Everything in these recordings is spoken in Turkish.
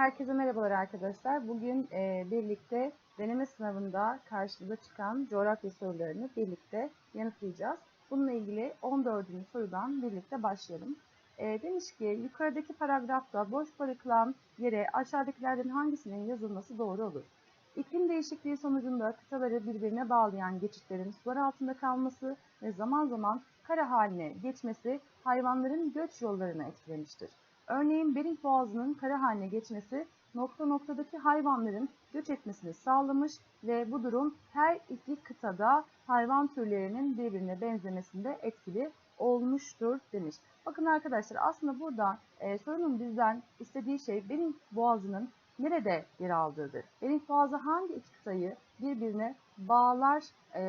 Herkese merhabalar arkadaşlar. Bugün e, birlikte deneme sınavında karşımıza çıkan coğrafya sorularını birlikte yanıtlayacağız. Bununla ilgili 14. sorudan birlikte başlayalım. E, demiş ki yukarıdaki paragrafta boş bırakılan yere aşağıdakilerden hangisinin yazılması doğru olur? İklim değişikliği sonucunda kıtaları birbirine bağlayan geçitlerin sular altında kalması ve zaman zaman kara haline geçmesi hayvanların göç yollarını etkilemiştir. Örneğin Bering Boğazı'nın kara haline geçmesi nokta noktadaki hayvanların göç etmesini sağlamış ve bu durum her iki kıtada hayvan türlerinin birbirine benzemesinde etkili olmuştur demiş. Bakın arkadaşlar aslında burada e, sorunun bizden istediği şey Bering Boğazı'nın nerede yer aldığıdır. Bering Boğazı hangi iki kıtayı birbirine bağlar e,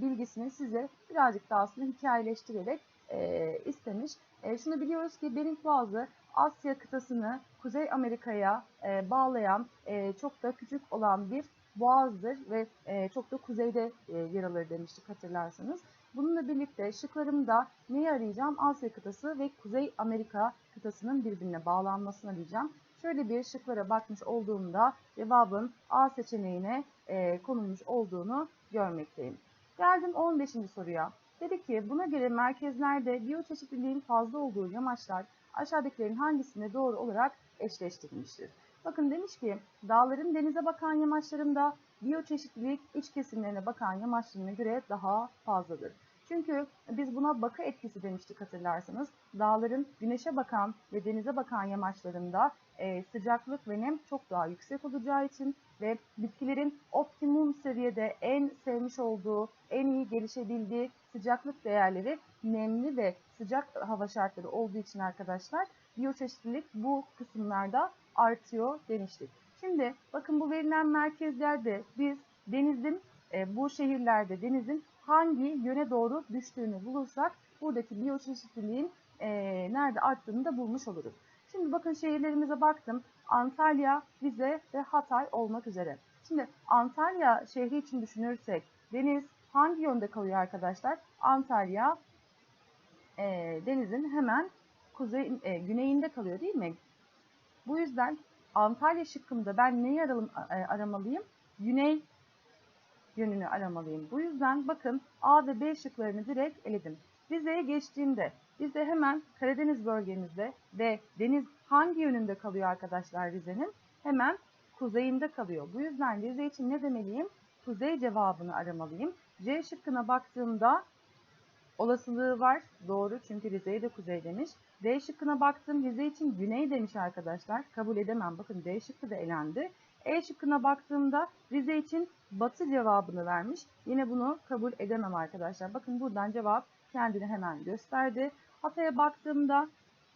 bilgisini size birazcık daha aslında hikayeleştirerek e, istemiş. E, şunu biliyoruz ki Bering Boğazı Asya kıtasını Kuzey Amerika'ya e, bağlayan e, çok da küçük olan bir boğazdır ve e, çok da kuzeyde e, yer alır demiştik hatırlarsanız. Bununla birlikte şıklarımda neyi arayacağım? Asya kıtası ve Kuzey Amerika kıtasının birbirine bağlanmasını arayacağım. Şöyle bir şıklara bakmış olduğumda cevabın A seçeneğine e, konulmuş olduğunu görmekteyim. Geldim 15. soruya. Dedi ki buna göre merkezlerde biyoçeşitliliğin fazla olduğu yamaçlar aşağıdakilerin hangisine doğru olarak eşleştirilmiştir? Bakın demiş ki dağların denize bakan yamaçlarında biyoçeşitlilik iç kesimlerine bakan yamaçlarına göre daha fazladır. Çünkü biz buna bakı etkisi demiştik hatırlarsanız. Dağların güneşe bakan ve denize bakan yamaçlarında e, sıcaklık ve nem çok daha yüksek olacağı için ve bitkilerin optimum seviyede en sevmiş olduğu, en iyi gelişebildiği sıcaklık değerleri nemli ve sıcak hava şartları olduğu için arkadaşlar biyoçeşitlilik bu kısımlarda artıyor demiştik. Şimdi bakın bu verilen merkezlerde biz denizin e, bu şehirlerde denizin hangi yöne doğru düştüğünü bulursak buradaki biyoçeşitliliğin e, nerede arttığını da bulmuş oluruz. Şimdi bakın şehirlerimize baktım. Antalya, Rize ve Hatay olmak üzere. Şimdi Antalya şehri için düşünürsek deniz hangi yönde kalıyor arkadaşlar? Antalya e, denizin hemen kuzey e, güneyinde kalıyor değil mi? Bu yüzden Antalya şıkkında ben neyi aralım, e, aramalıyım? Güney yönünü aramalıyım. Bu yüzden bakın A ve B şıklarını direkt eledim. Rize'ye geçtiğimde Rize hemen Karadeniz bölgemizde ve deniz hangi yönünde kalıyor arkadaşlar Rize'nin? Hemen kuzeyinde kalıyor. Bu yüzden Rize için ne demeliyim? Kuzey cevabını aramalıyım. C şıkkına baktığımda olasılığı var. Doğru çünkü Rize'ye de kuzey demiş. D şıkkına baktım. Rize için güney demiş arkadaşlar. Kabul edemem. Bakın D şıkkı da elendi. E şıkkına baktığımda Rize için batı cevabını vermiş. Yine bunu kabul edemem arkadaşlar. Bakın buradan cevap kendini hemen gösterdi. Hatay'a baktığımda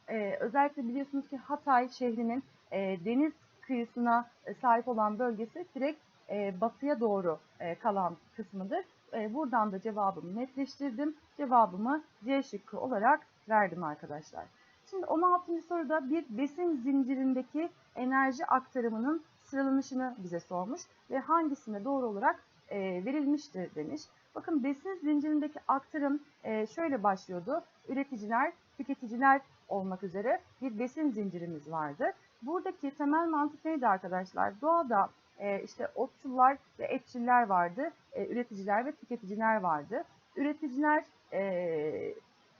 e, özellikle biliyorsunuz ki Hatay şehrinin e, deniz kıyısına e, sahip olan bölgesi direkt e, batıya doğru e, kalan kısmıdır. E, buradan da cevabımı netleştirdim. Cevabımı C şıkkı olarak verdim arkadaşlar. Şimdi 16. soruda bir besin zincirindeki enerji aktarımının sıralanışını bize sormuş ve hangisine doğru olarak e, verilmiştir demiş. Bakın besin zincirindeki aktarım e, şöyle başlıyordu. Üreticiler, tüketiciler olmak üzere bir besin zincirimiz vardı. Buradaki temel mantık neydi arkadaşlar? Doğada e, işte otçullar ve etçiller vardı. E, üreticiler ve tüketiciler vardı. Üreticiler e,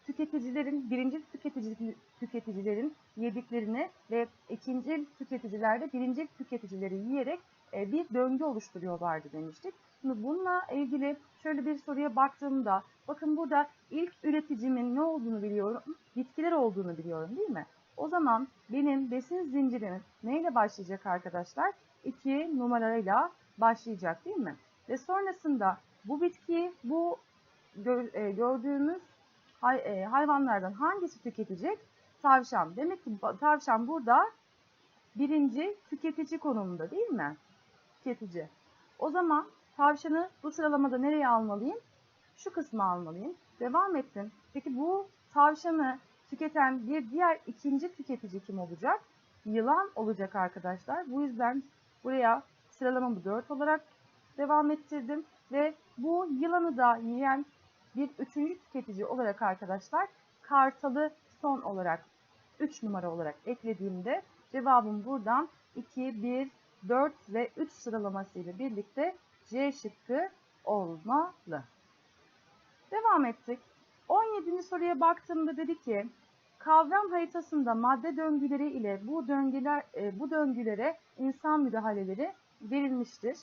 tüketicilerin, birinci tüketici, tüketicilerin yediklerini ve ikinci tüketicilerde birinci tüketicileri yiyerek e, bir döngü oluşturuyorlardı demiştik. Şimdi bununla ilgili şöyle bir soruya baktığımda bakın burada ilk üreticimin ne olduğunu biliyorum, bitkiler olduğunu biliyorum değil mi? O zaman benim besin zincirim neyle başlayacak arkadaşlar? 2 numarayla başlayacak değil mi? Ve sonrasında bu bitkiyi bu gördüğümüz hayvanlardan hangisi tüketecek? Tavşan. Demek ki tavşan burada birinci tüketici konumunda değil mi? Tüketici. O zaman tavşanı bu sıralamada nereye almalıyım? Şu kısmı almalıyım. Devam ettim. Peki bu tavşanı tüketen bir diğer ikinci tüketici kim olacak? Yılan olacak arkadaşlar. Bu yüzden buraya sıralamamı 4 olarak devam ettirdim. Ve bu yılanı da yiyen bir üçüncü tüketici olarak arkadaşlar kartalı son olarak 3 numara olarak eklediğimde Cevabım buradan 2, 1, 4 ve 3 sıralamasıyla birlikte C şıkkı olmalı. Devam ettik. 17. soruya baktığımda dedi ki kavram haritasında madde döngüleri ile bu döngüler e, bu döngülere insan müdahaleleri verilmiştir.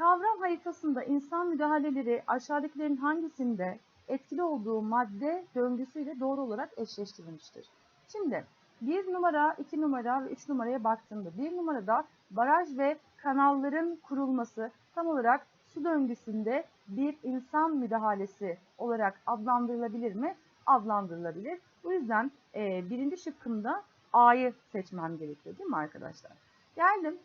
Kavram haritasında insan müdahaleleri aşağıdakilerin hangisinde etkili olduğu madde döngüsüyle doğru olarak eşleştirilmiştir. Şimdi 1 numara, 2 numara ve 3 numaraya baktığımda 1 numarada baraj ve kanalların kurulması tam olarak su döngüsünde bir insan müdahalesi olarak adlandırılabilir mi? Adlandırılabilir. Bu yüzden e, birinci şıkkımda A'yı seçmem gerekiyor değil mi arkadaşlar? Geldim.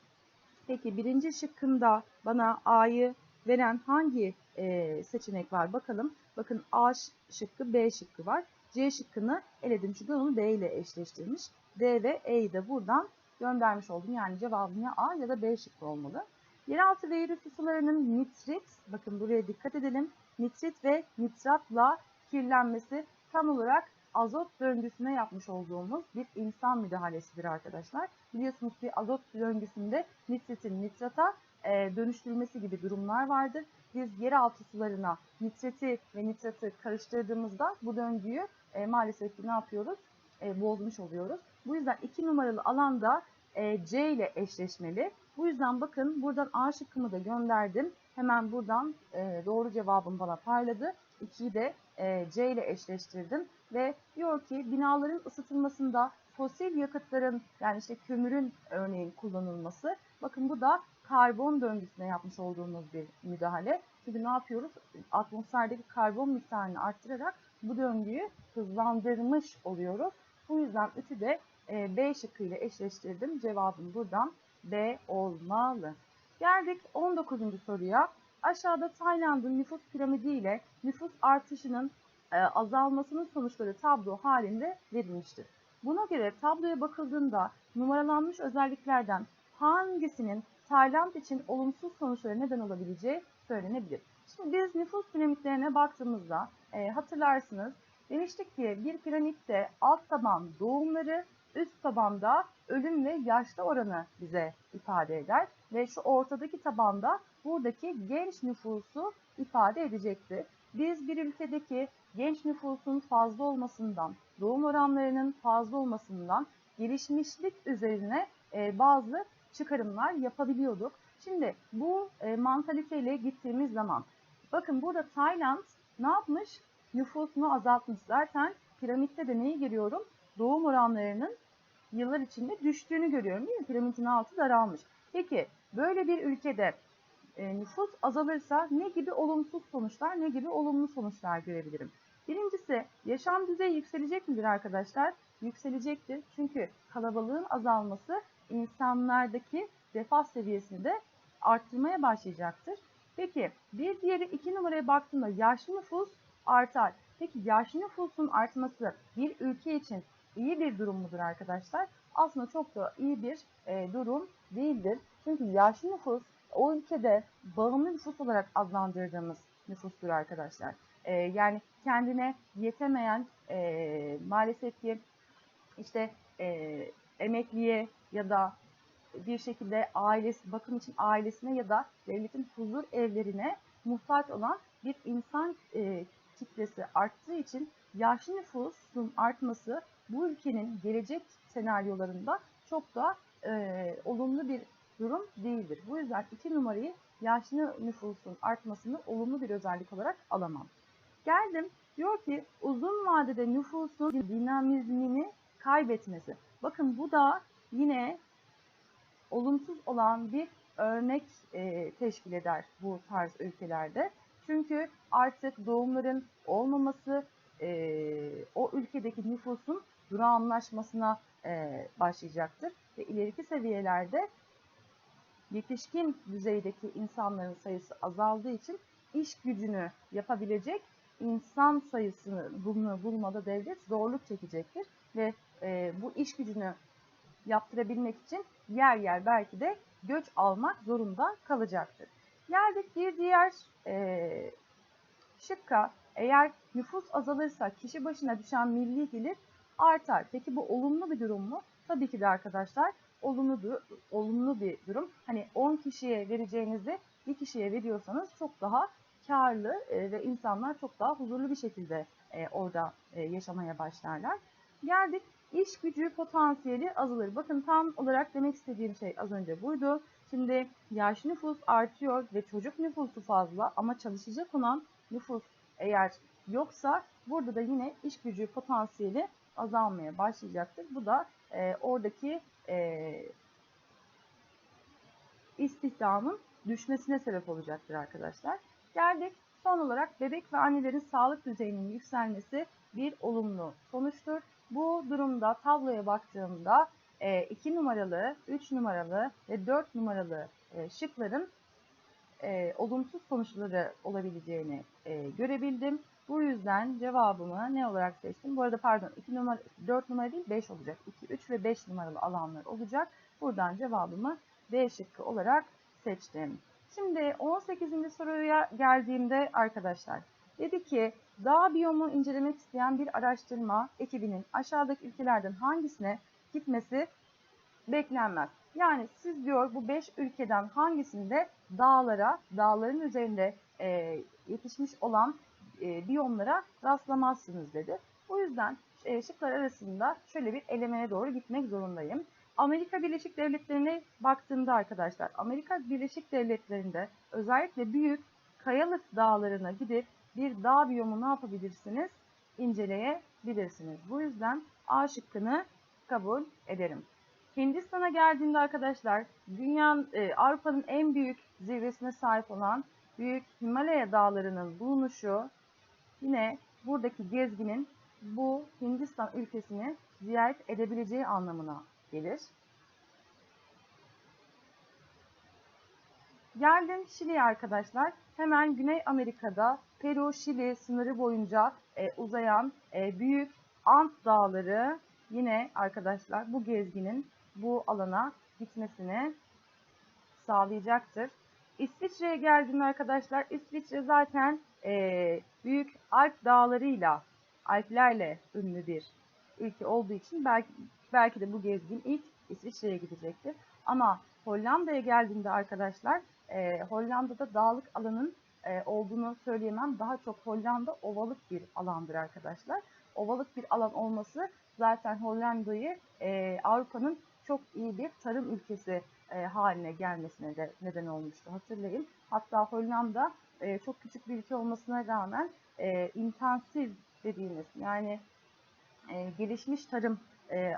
Peki birinci şıkkımda bana A'yı veren hangi e, seçenek var bakalım. Bakın A şıkkı, B şıkkı var. C şıkkını eledim çünkü onu D ile eşleştirmiş. D ve E'yi de buradan göndermiş oldum. Yani cevabım ya A ya da B şıkkı olmalı. Yeraltı ve yerüstü sularının nitrit, bakın buraya dikkat edelim. Nitrit ve nitratla kirlenmesi tam olarak azot döngüsüne yapmış olduğumuz bir insan müdahalesidir arkadaşlar. Biliyorsunuz ki azot döngüsünde nitritin nitrata e, dönüştürülmesi gibi durumlar vardır. Biz yeraltı sularına nitriti ve nitratı karıştırdığımızda bu döngüyü e, maalesef ki ne yapıyoruz? E, bozmuş oluyoruz. Bu yüzden 2 numaralı alanda e, C ile eşleşmeli. Bu yüzden bakın buradan A şıkkımı da gönderdim. Hemen buradan e, doğru cevabım bana parladı. 2'yi de e, C ile eşleştirdim. Ve diyor ki binaların ısıtılmasında fosil yakıtların yani işte kömürün örneğin kullanılması. Bakın bu da karbon döngüsüne yapmış olduğumuz bir müdahale. Çünkü ne yapıyoruz? Atmosferdeki karbon miktarını arttırarak bu döngüyü hızlandırmış oluyoruz. Bu yüzden üçü de e, B şıkkı ile eşleştirdim. Cevabım buradan B olmalı. Geldik 19. soruya. Aşağıda Tayland'ın nüfus piramidi ile nüfus artışının azalmasının sonuçları tablo halinde verilmiştir. Buna göre tabloya bakıldığında numaralanmış özelliklerden hangisinin Tayland için olumsuz sonuçlara neden olabileceği söylenebilir. Şimdi biz nüfus piramitlerine baktığımızda e, hatırlarsınız demiştik ki bir piramitte alt taban doğumları, üst tabanda ölüm ve yaşlı oranı bize ifade eder. Ve şu ortadaki tabanda buradaki genç nüfusu ifade edecektir. Biz bir ülkedeki genç nüfusun fazla olmasından, doğum oranlarının fazla olmasından gelişmişlik üzerine e, bazı çıkarımlar yapabiliyorduk. Şimdi bu e, mantaliteyle gittiğimiz zaman bakın burada Tayland ne yapmış? Nüfusunu azaltmış. Zaten piramitte de neyi görüyorum? Doğum oranlarının yıllar içinde düştüğünü görüyorum değil mi? Piramidin altı daralmış. Peki böyle bir ülkede e, nüfus azalırsa ne gibi olumsuz sonuçlar, ne gibi olumlu sonuçlar görebilirim? Birincisi yaşam düzeyi yükselecek midir arkadaşlar? Yükselecektir. Çünkü kalabalığın azalması insanlardaki refah seviyesini de arttırmaya başlayacaktır. Peki bir diğeri iki numaraya baktığımda yaşlı nüfus artar. Peki yaşlı nüfusun artması bir ülke için iyi bir durum mudur arkadaşlar? Aslında çok da iyi bir e, durum değildir. Çünkü yaşlı nüfus o ülkede bağımlı nüfus olarak adlandırdığımız nüfustur arkadaşlar. E, yani kendine yetemeyen e, maalesef ki işte e, emekliye ya da bir şekilde ailesi, bakım için ailesine ya da devletin huzur evlerine muhtaç olan bir insan e, kitlesi arttığı için yaşlı nüfusun artması bu ülkenin gelecek senaryolarında çok da e, olumlu bir durum değildir. Bu yüzden iki numarayı yaşlı nüfusun artmasını olumlu bir özellik olarak alamam. Geldim diyor ki uzun vadede nüfusun dinamizmini kaybetmesi. Bakın bu da yine olumsuz olan bir örnek e, teşkil eder bu tarz ülkelerde. Çünkü artık doğumların olmaması e, o ülkedeki nüfusun durağanlaşmasına e, başlayacaktır. Ve ileriki seviyelerde yetişkin düzeydeki insanların sayısı azaldığı için iş gücünü yapabilecek insan sayısını bulma, bulmada devlet zorluk çekecektir. Ve e, bu iş gücünü yaptırabilmek için yer yer belki de göç almak zorunda kalacaktır. Geldik bir diğer e, şıkka. Eğer nüfus azalırsa kişi başına düşen milli gelir artar. Peki bu olumlu bir durum mu? Tabii ki de arkadaşlar olumlu, olumlu bir durum. Hani 10 kişiye vereceğinizi bir kişiye veriyorsanız çok daha karlı e, ve insanlar çok daha huzurlu bir şekilde e, orada e, yaşamaya başlarlar. Geldik iş gücü potansiyeli azalır. Bakın tam olarak demek istediğim şey az önce buydu. Şimdi yaş nüfus artıyor ve çocuk nüfusu fazla ama çalışacak olan nüfus eğer yoksa burada da yine iş gücü potansiyeli azalmaya başlayacaktır. Bu da e, oradaki e, istihdamın düşmesine sebep olacaktır arkadaşlar. Geldik son olarak bebek ve annelerin sağlık düzeyinin yükselmesi bir olumlu sonuçtur. Bu durumda tabloya baktığımda 2 numaralı, 3 numaralı ve 4 numaralı e, şıkların e, olumsuz sonuçları olabileceğini e, görebildim. Bu yüzden cevabımı ne olarak seçtim? Bu arada pardon 2 numara 4 numara değil 5 olacak. 2, 3 ve 5 numaralı alanlar olacak. Buradan cevabımı D şıkkı olarak seçtim. Şimdi 18. soruya geldiğimde arkadaşlar dedi ki dağ biyomu incelemek isteyen bir araştırma ekibinin aşağıdaki ülkelerden hangisine gitmesi beklenmez. Yani siz diyor bu 5 ülkeden hangisinde dağlara, dağların üzerinde e, yetişmiş olan e, biyomlara rastlamazsınız dedi. Bu yüzden e, şıklar arasında şöyle bir elemeye doğru gitmek zorundayım. Amerika Birleşik Devletleri'ne baktığımda arkadaşlar, Amerika Birleşik Devletleri'nde özellikle büyük kayalık dağlarına gidip bir dağ biyomu ne yapabilirsiniz? İnceleyebilirsiniz. Bu yüzden A şıkkını kabul ederim. Hindistan'a geldiğinde arkadaşlar dünyanın e, Avrupa'nın en büyük zirvesine sahip olan büyük Himalaya dağlarının bulunuşu yine buradaki gezginin bu Hindistan ülkesini ziyaret edebileceği anlamına gelir. Geldim Şili'ye arkadaşlar. Hemen Güney Amerika'da Peru-Şili sınırı boyunca e, uzayan e, büyük Ant dağları yine arkadaşlar bu gezginin bu alana gitmesini sağlayacaktır. İsviçre'ye geldiğimde arkadaşlar İsviçre zaten e, büyük Alp dağlarıyla, Alplerle ünlü bir ülke olduğu için belki, belki de bu gezgin ilk İsviçre'ye gidecektir. Ama Hollanda'ya geldiğimde arkadaşlar e, Hollanda'da dağlık alanın e, olduğunu söyleyemem. Daha çok Hollanda ovalık bir alandır arkadaşlar. Ovalık bir alan olması zaten Hollanda'yı e, Avrupa'nın çok iyi bir tarım ülkesi e, haline gelmesine de neden olmuştu hatırlayın. Hatta Hollanda e, çok küçük bir ülke olmasına rağmen e, intensif dediğimiz yani e, gelişmiş tarım e,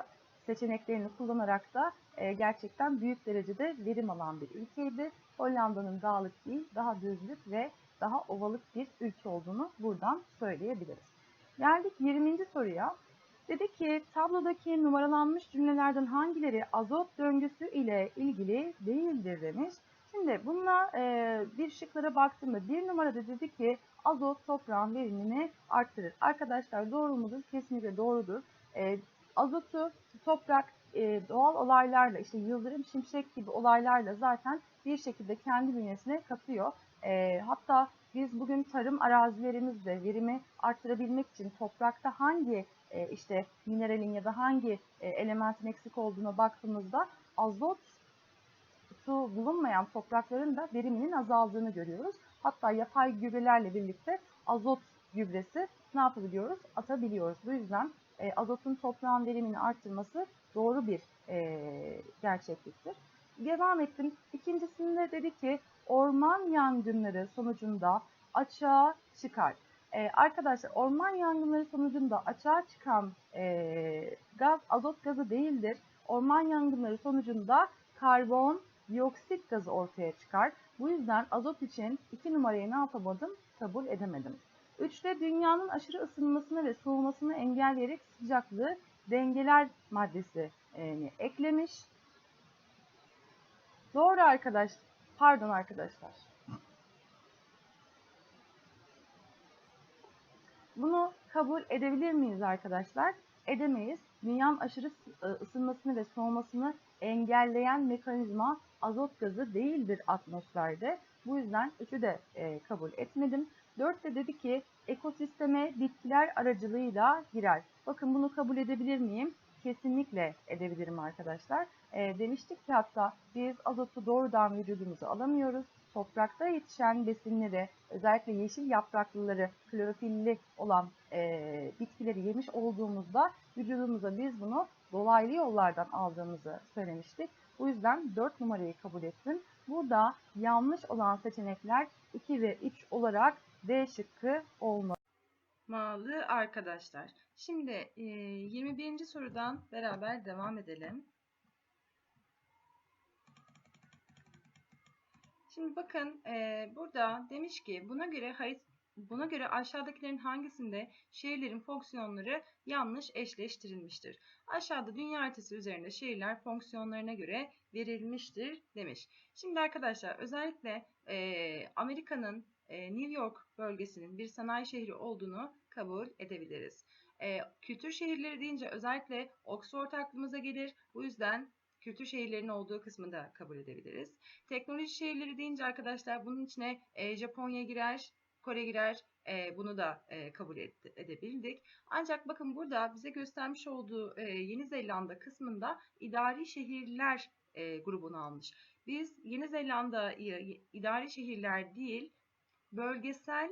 seçeneklerini kullanarak da e, gerçekten büyük derecede verim alan bir ülkeydi. Hollanda'nın dağlık değil, daha düzlük ve daha ovalık bir ülke olduğunu buradan söyleyebiliriz. Geldik 20. soruya. Dedi ki tablodaki numaralanmış cümlelerden hangileri azot döngüsü ile ilgili değildir demiş. Şimdi bununla e, bir şıklara baktığımda bir numarada dedi ki azot toprağın verimini arttırır. Arkadaşlar doğru mudur? Kesinlikle doğrudur. E, azotu toprak e, doğal olaylarla işte yıldırım şimşek gibi olaylarla zaten bir şekilde kendi bünyesine katıyor. E, hatta biz bugün tarım arazilerimizde verimi arttırabilmek için toprakta hangi e, işte mineralin ya da hangi e, elementin eksik olduğuna baktığımızda azot su bulunmayan toprakların da veriminin azaldığını görüyoruz. Hatta yapay gübrelerle birlikte azot gübresi ne yapabiliyoruz? Atabiliyoruz. Bu yüzden e, azotun toprağın verimini arttırması doğru bir e, gerçekliktir. Devam ettim. İkincisinde dedi ki orman yangınları sonucunda açığa çıkar. Ee, arkadaşlar orman yangınları sonucunda açığa çıkan e, gaz azot gazı değildir. Orman yangınları sonucunda karbon dioksit gazı ortaya çıkar. Bu yüzden azot için iki numarayı ne yapamadım? Kabul edemedim. Üçte dünyanın aşırı ısınmasını ve soğumasını engelleyerek sıcaklığı dengeler maddesi e, eklemiş. Doğru arkadaş, pardon arkadaşlar. Bunu kabul edebilir miyiz arkadaşlar? Edemeyiz. Dünyanın aşırı ısınmasını ve soğumasını engelleyen mekanizma azot gazı değildir atmosferde. Bu yüzden üçü de e, kabul etmedim. Dört de dedi ki ekosisteme bitkiler aracılığıyla girer. Bakın bunu kabul edebilir miyim? kesinlikle edebilirim arkadaşlar. E, demiştik ki hatta biz azotu doğrudan vücudumuza alamıyoruz. Toprakta yetişen besinleri, özellikle yeşil yapraklıları, klorofilli olan e, bitkileri yemiş olduğumuzda vücudumuza biz bunu dolaylı yollardan aldığımızı söylemiştik. Bu yüzden 4 numarayı kabul ettim. Burada yanlış olan seçenekler 2 ve 3 olarak D şıkkı olmalı. Malı arkadaşlar. Şimdi e, 21. sorudan beraber devam edelim. Şimdi bakın e, burada demiş ki buna göre buna göre aşağıdakilerin hangisinde şehirlerin fonksiyonları yanlış eşleştirilmiştir? Aşağıda dünya haritası üzerinde şehirler fonksiyonlarına göre verilmiştir demiş. Şimdi arkadaşlar özellikle e, Amerika'nın e, New York bölgesinin bir sanayi şehri olduğunu kabul edebiliriz. E, kültür şehirleri deyince özellikle Oxford aklımıza gelir. Bu yüzden kültür şehirlerinin olduğu kısmını da kabul edebiliriz. Teknoloji şehirleri deyince arkadaşlar bunun içine e, Japonya girer, Kore girer. E, bunu da e, kabul et, edebildik. Ancak bakın burada bize göstermiş olduğu e, Yeni Zelanda kısmında idari şehirler e, grubunu almış. Biz Yeni Zelanda'yı idari şehirler değil, bölgesel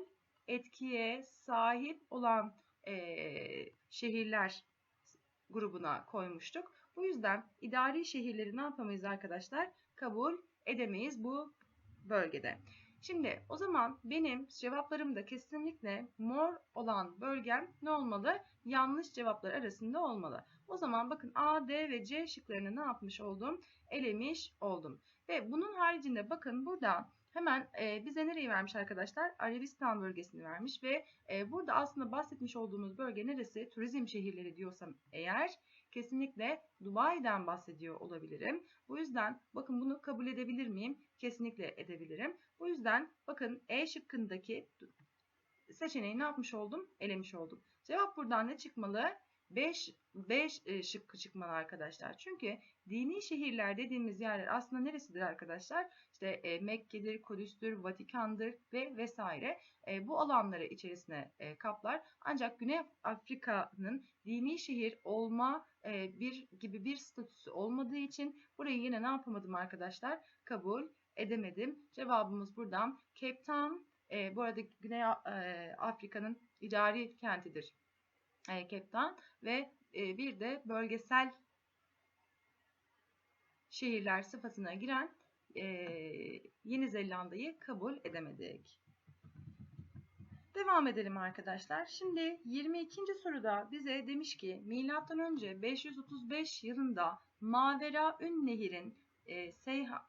etkiye sahip olan e, şehirler grubuna koymuştuk. Bu yüzden idari şehirleri ne yapamayız arkadaşlar? Kabul edemeyiz bu bölgede. Şimdi o zaman benim cevaplarımda kesinlikle mor olan bölgem ne olmalı? Yanlış cevaplar arasında olmalı. O zaman bakın A, D ve C şıklarını ne yapmış oldum? Elemiş oldum. Ve bunun haricinde bakın burada hemen e, bize nereyi vermiş arkadaşlar? Arabistan bölgesini vermiş ve e, burada aslında bahsetmiş olduğumuz bölge neresi? Turizm şehirleri diyorsam eğer kesinlikle Dubai'den bahsediyor olabilirim. Bu yüzden bakın bunu kabul edebilir miyim? Kesinlikle edebilirim. Bu yüzden bakın E şıkkındaki seçeneği ne yapmış oldum? Elemiş oldum. Cevap buradan ne çıkmalı? 5 5 e, şıkkı çıkmalı arkadaşlar. Çünkü dini şehirler dediğimiz yerler aslında neresidir arkadaşlar? İşte e, Mekke'dir, Kudüs'tür, Vatikan'dır ve vesaire. E, bu alanları içerisine e, kaplar. Ancak Güney Afrika'nın dini şehir olma bir gibi bir statüsü olmadığı için burayı yine ne yapamadım arkadaşlar? Kabul edemedim. Cevabımız buradan Cape Town. E, bu arada Güney e, Afrika'nın idari kentidir. E, Cape Town ve e, bir de bölgesel şehirler sıfatına giren e, Yeni Zelanda'yı kabul edemedik. Devam edelim arkadaşlar. Şimdi 22. soruda bize demiş ki M.Ö. 535 yılında Mavera Ün Nehir'in e,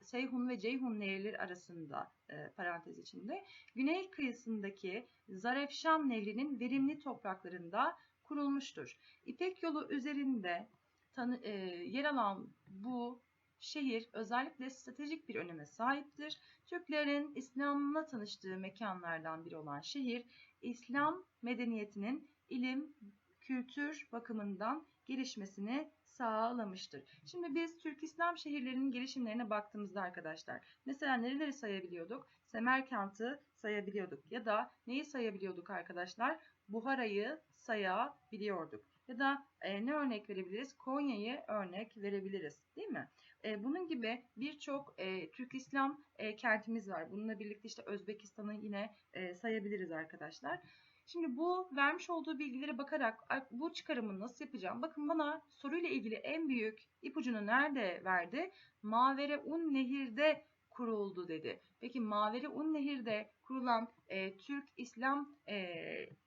Seyhun ve Ceyhun nehirleri arasında e, parantez içinde güney kıyısındaki Zarefşan Nehri'nin verimli topraklarında kurulmuştur. İpek yolu üzerinde tanı, e, yer alan bu şehir özellikle stratejik bir öneme sahiptir. Türklerin İslam'la tanıştığı mekanlardan biri olan şehir, İslam medeniyetinin ilim, kültür bakımından gelişmesini sağlamıştır. Şimdi biz Türk İslam şehirlerinin gelişimlerine baktığımızda arkadaşlar mesela nereleri sayabiliyorduk? Semerkant'ı sayabiliyorduk ya da neyi sayabiliyorduk arkadaşlar? Buhara'yı sayabiliyorduk. Ya da e, ne örnek verebiliriz? Konya'yı örnek verebiliriz değil mi? E, bunun gibi birçok e, Türk İslam e, kentimiz var. Bununla birlikte işte Özbekistan'ı yine e, sayabiliriz arkadaşlar. Şimdi bu vermiş olduğu bilgilere bakarak bu çıkarımı nasıl yapacağım? Bakın bana soruyla ilgili en büyük ipucunu nerede verdi? Mavere Un Nehir'de kuruldu dedi. Peki Maveri Un Nehir'de kurulan e, Türk İslam e,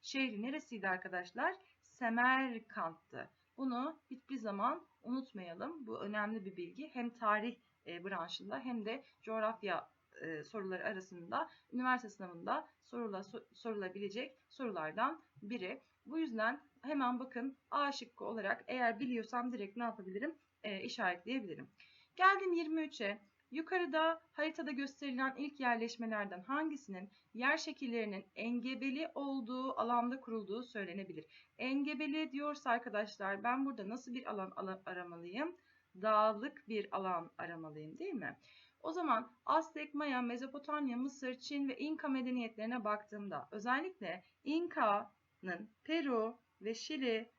şehri neresiydi arkadaşlar? Semerkant'tı. Bunu hiçbir zaman unutmayalım. Bu önemli bir bilgi. Hem tarih e, branşında hem de coğrafya e, soruları arasında üniversite sınavında sorula, sorulabilecek sorulardan biri. Bu yüzden hemen bakın A şıkkı olarak eğer biliyorsam direkt ne yapabilirim? E, işaretleyebilirim. Geldim 23'e. Yukarıda haritada gösterilen ilk yerleşmelerden hangisinin yer şekillerinin engebeli olduğu alanda kurulduğu söylenebilir. Engebeli diyorsa arkadaşlar ben burada nasıl bir alan aramalıyım? Dağlık bir alan aramalıyım değil mi? O zaman Aztek, Maya, Mezopotamya, Mısır, Çin ve İnka medeniyetlerine baktığımda özellikle İnka'nın Peru ve Şili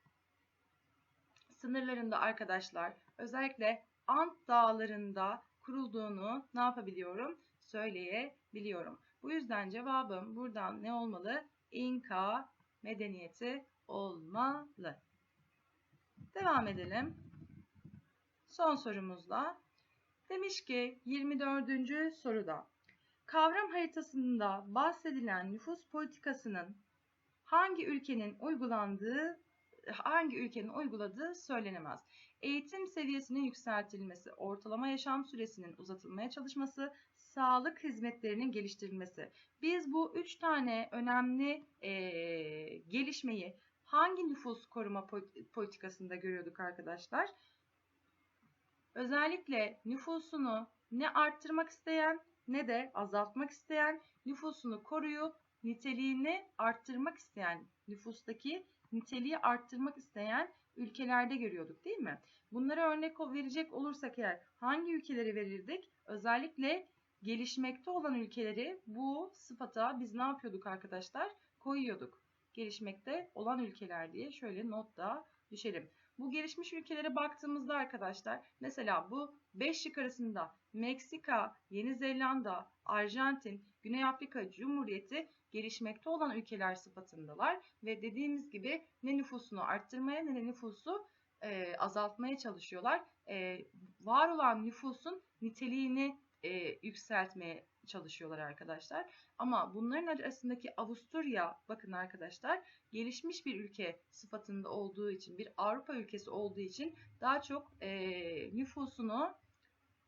sınırlarında arkadaşlar özellikle Ant dağlarında kurulduğunu ne yapabiliyorum? Söyleyebiliyorum. Bu yüzden cevabım buradan ne olmalı? İnka medeniyeti olmalı. Devam edelim. Son sorumuzla. Demiş ki 24. soruda kavram haritasında bahsedilen nüfus politikasının hangi ülkenin uygulandığı hangi ülkenin uyguladığı söylenemez. Eğitim seviyesinin yükseltilmesi, ortalama yaşam süresinin uzatılmaya çalışması, sağlık hizmetlerinin geliştirilmesi. Biz bu üç tane önemli eee, gelişmeyi hangi nüfus koruma poli- politikasında görüyorduk arkadaşlar? Özellikle nüfusunu ne arttırmak isteyen ne de azaltmak isteyen, nüfusunu koruyup niteliğini arttırmak isteyen, nüfustaki niteliği arttırmak isteyen ülkelerde görüyorduk değil mi? Bunlara örnek verecek olursak eğer hangi ülkeleri verirdik? Özellikle gelişmekte olan ülkeleri bu sıfata biz ne yapıyorduk arkadaşlar? Koyuyorduk. Gelişmekte olan ülkeler diye şöyle not da düşelim. Bu gelişmiş ülkelere baktığımızda arkadaşlar mesela bu 5 şık arasında Meksika, Yeni Zelanda, Arjantin, Güney Afrika Cumhuriyeti gelişmekte olan ülkeler sıfatındalar ve dediğimiz gibi ne nüfusunu arttırmaya ne de nüfusu e, azaltmaya çalışıyorlar. E, var olan nüfusun niteliğini e, yükseltmeye çalışıyorlar arkadaşlar. Ama bunların arasındaki Avusturya bakın arkadaşlar gelişmiş bir ülke sıfatında olduğu için bir Avrupa ülkesi olduğu için daha çok e, nüfusunu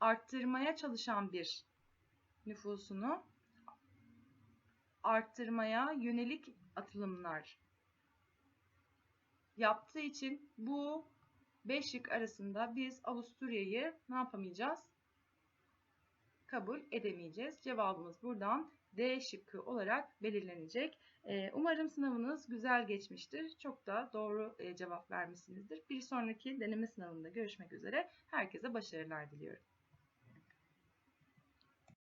arttırmaya çalışan bir nüfusunu arttırmaya yönelik atılımlar yaptığı için bu 5 şık arasında biz Avusturya'yı ne yapamayacağız? Kabul edemeyeceğiz. Cevabımız buradan D şıkkı olarak belirlenecek. Ee, Umarım sınavınız güzel geçmiştir. Çok da doğru e, cevap vermişsinizdir. Bir sonraki deneme sınavında görüşmek üzere. Herkese başarılar diliyorum.